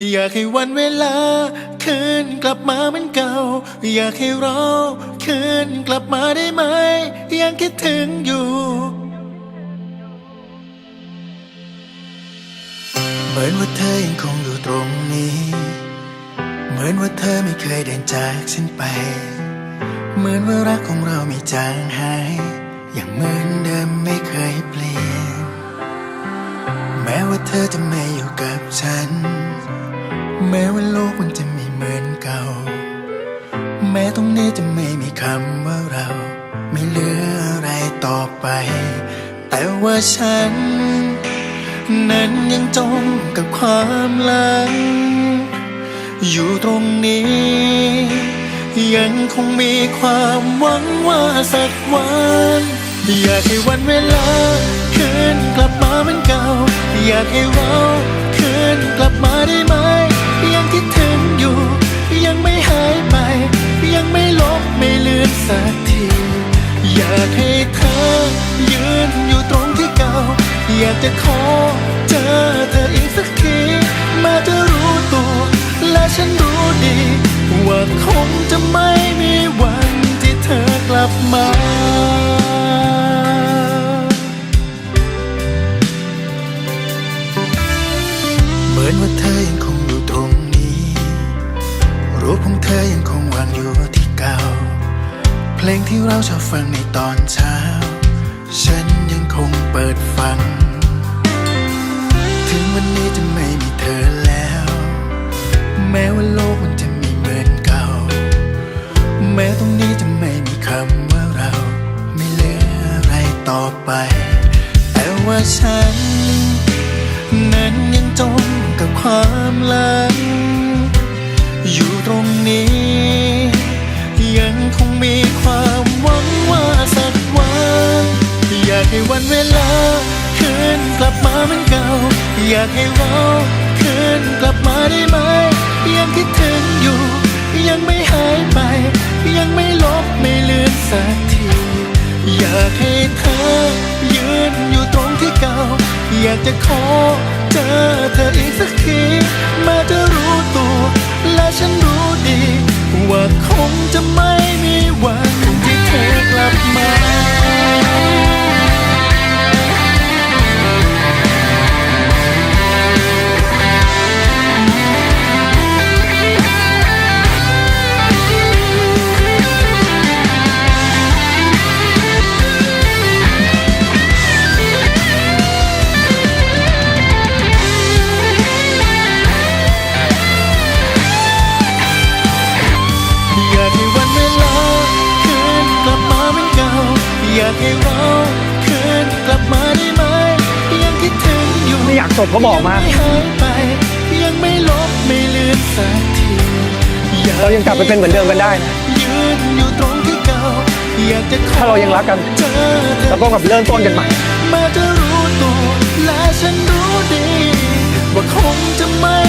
อยากให้วันเวลา คืนกลับมาเหมือนเก่า อยากให้เราคืนกลับมาได้ไหม ยังคิดถึงอยู่ เหมือนว่าเธอยังคงอยู่ตรงนี้ เหมือนว่าเธอไม่เคยเดินจากฉันไป เหมือนว่ารักของเราไม่จางหายอย่างเหมือนเดิมไม่เคยเปลี่ยน แม้ว่าเธอจะไม่อยู่กับฉัน แม้ว่าโลกมันจะไม่เหมือนเก่า แม้ตรงนี้จะไม่มีคำว่าเรา ไม่เหลืออะไรต่อไป แต่ว่าฉัน นั้นยังจมกับความหลัง อยู่ตรงนี้ ยังคงมีความหวังว่าสักวันอยากให้วันเวลา คืนกลับมาเหมือนเก่า อยากให้เราคืนกลับมาได้ไหม อยากให้เธอ ยืนอยู่ตรงที่เก่า อยากจะขอเจอเธออีกสักที มาจะรู้ตัว และฉันรู้ดี ว่าคงจะไม่มีวันที่เธอกลับมาเหมือนว่าเธอยังคงอยู่ตรงนี้ รูปของเธอยังคงวางอยู่ที่ งที่เราชอบฟังในตอนเช้า ฉันยังคงเปิดฟัง ถึงวันนี้จะไม่มีเธอแล้ว แม้ว่าโลกมันจะม่เหมือนเก่า แม้ตรงนี้จะไม่มีคำว่าเรา ไม่เหลืออะไรต่อไป แต่ว่าฉัน นั้นยังจม ลับมาเหมือนเก่า อยากให้เราคืนกลับมาได้ไหม ยังคิดถึงอยู่ ยังไม่หายไป ยังไม่ลบไม่ลือนสักที อยากให้เธอยืนอยู่ตรงที่เก่า อยากจะขอเจอเธออีกสักทีมาจะรู้ตัว และฉันรู้ดี ว่าคงจะไม่ อยากให้เราคืนกลับมาได้ไหมยังคิดถึงอยู่ไม่อยากจบก็บอกมายังไม่หายไป ยังไม่ลบไม่เลือนสักทีเรายังกลับไปเป็นเหมือนเดิมกันได้นะยืนอยู่ตรงที่เก่าอยากจะขอถ้าเรายังรักกันเจอเธอ เราต้องกลับเริ่มต้นกันใหม่มาจะรู้ตัวและฉันรู้ดี ว่าคงจะไม่